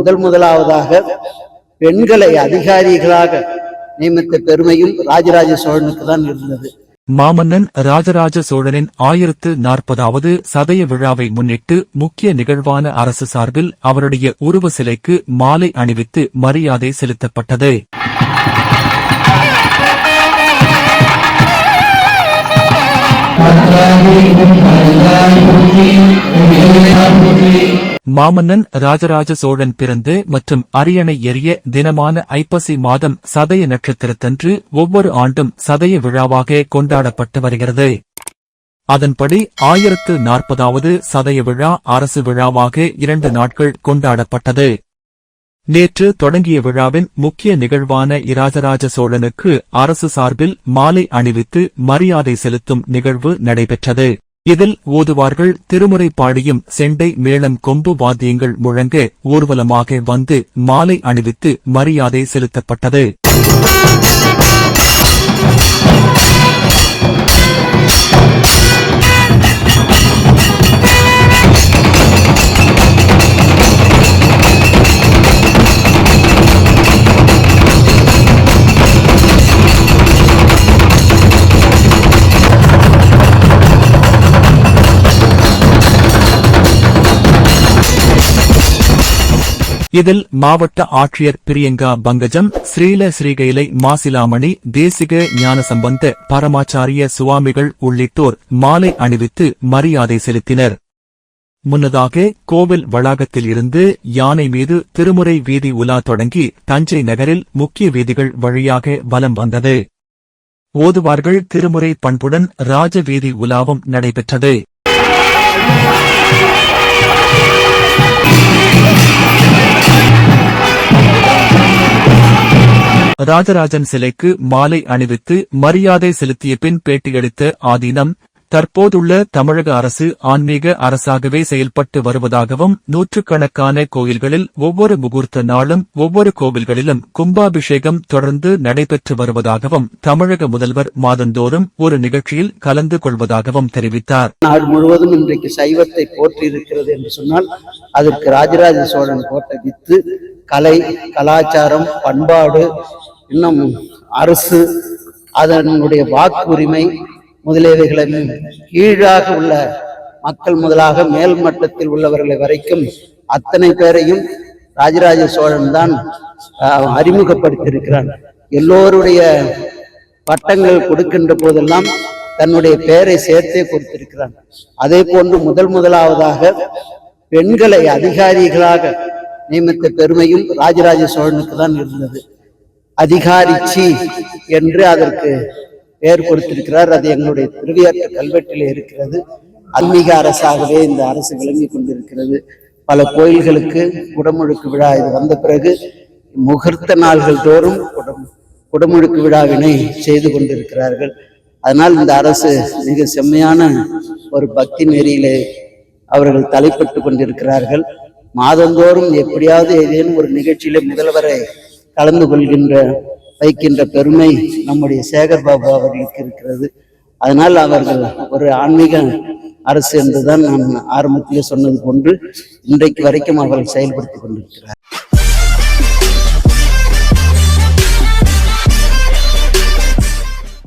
முதல் முதலாவதாக பெண்களை அதிகாரிகளாக நியமித்த பெருமையும் ராஜராஜ சோழனுக்கு தான் இருந்தது. மாமன்னன் ராஜராஜ சோழனின் ஆயிரத்து நாற்பதாவது சதய விழாவை முன்னிட்டு முக்கிய நிகழ்வான அரசு சார்பில் அவருடைய உருவ சிலைக்கு மாலை அணிவித்து மரியாதை செலுத்தப்பட்டது. மாமன்னன் ராஜராஜ சோழன் பிறந்து மற்றும் அரியணை எறிய தினமான ஐப்பசி மாதம் சதய நட்சத்திரத்தன்று ஒவ்வொரு ஆண்டும் சதய விழாவாக கொண்டாடப்பட்டு வருகிறது. அதன்படி ஆயிரத்து நாற்பதாவது சதய விழா அரசு விழாவாக இரண்டு நாட்கள் கொண்டாடப்பட்டது. நேற்று தொடங்கிய விழாவின் முக்கிய நிகழ்வான இராஜராஜ சோழனுக்கு அரசு சார்பில் மாலை அணிவித்து மரியாதை செலுத்தும் நிகழ்வு நடைபெற்றது. இதில் ஓதுவார்கள் திருமுறை பாடியும் செண்டை மேளம் கொம்பு வாத்தியங்கள் முழங்க ஊர்வலமாக வந்து மாலை அணிவித்து மரியாதை செலுத்தப்பட்டது. இதில் மாவட்ட ஆட்சியர் பிரியங்கா பங்கஜம் ஸ்ரீல ஸ்ரீகைலை மாசிலாமணி தேசிக ஞானசம்பந்த பரமாச்சாரிய சுவாமிகள் உள்ளிட்டோர் மாலை அணிவித்து மரியாதை செலுத்தினர். முன்னதாக கோவில் வளாகத்தில் இருந்து யானை மீது திருமுறை வீதி உலா தொடங்கி தஞ்சை நகரில் முக்கிய வீதிகள் வழியாக வலம் வந்தது. ஓதுவார்கள் திருமுறை பண்புடன் ராஜ வீதி உலாவும் நடைபெற்றது. ராஜராஜன் சிலைக்கு மாலை அணிவித்து மரியாதை செலுத்திய பின் பேட்டியளித்த ஆதீனம் தற்போதுள்ள தமிழக அரசு ஆன்மீக அரசாகவே செயல்பட்டு வருவதாகவும் நூற்றுக்கணக்கான கோயில்களில் ஒவ்வொரு முகூர்த்த நாளும் ஒவ்வொரு கோவில்களிலும் கும்பாபிஷேகம் தொடர்ந்து நடைபெற்று வருவதாகவும் தமிழக முதல்வர் மாதந்தோறும் ஒரு நிகழ்ச்சியில் கலந்து கொள்வதாகவும் தெரிவித்தார். நாடு முழுவதும் இன்றைக்கு சைவத்தை போற்றி இருக்கிறது என்று சொன்னால் அதற்கு ராஜராஜ சோழன் போட்ட வித்து கலை கலாச்சாரம் பண்பாடு இன்னும் அரசு அதனுடைய வாக்குரிமை முதலியவைகளை கீழாக உள்ள மக்கள் முதலாக மேல் மட்டத்தில் உள்ளவர்களை வரைக்கும் அத்தனை பேரையும் ராஜராஜ சோழன் தான் ஆஹ், அறிமுகப்படுத்தியிருக்கிறான். எல்லோருடைய பட்டங்கள் கொடுக்கின்ற போதெல்லாம் தன்னுடைய பெயரை சேர்த்தே கொடுத்திருக்கிறான். அதே போன்று முதல் முதலாவதாக பெண்களை அதிகாரிகளாக நியமித்த பெருமையும் ராஜராஜ சோழனுக்கு தான் இருந்தது. அதிகாரிச்சி என்று அதற்கு பெயர் கொடுத்திருக்கிறார். அது எங்களுடைய திருவியாற்று கல்வெட்டிலே இருக்கிறது. ஆன்மீக அரசாகவே இந்த அரசு விளங்கி கொண்டிருக்கிறது. பல கோயில்களுக்கு குடமுழுக்கு விழா இது வந்த பிறகு முகூர்த்த நாள்கள் தோறும் குடம் குடமுழுக்கு விழாவினை செய்து கொண்டிருக்கிறார்கள். அதனால் இந்த அரசு மிக செம்மையான ஒரு பக்தி நெறியிலே அவர்கள் தலைப்பட்டு கொண்டிருக்கிறார்கள். மாதந்தோறும் எப்படியாவது ஏதேனும் ஒரு நிகழ்ச்சியிலே முதல்வரை கலந்து கொள்கின்ற வைக்கின்ற பெருமை நம்முடைய சேகர் பாபு அவர்களுக்கு இருக்கிறது. அதனால் அவர்கள் ஒரு ஆன்மீக அரசு என்றுதான் நான் ஆரம்பத்திலே சொன்னது போன்று இன்றைக்கு வரைக்கும் அவர்கள் செயல்படுத்தி கொண்டிருக்கிறார்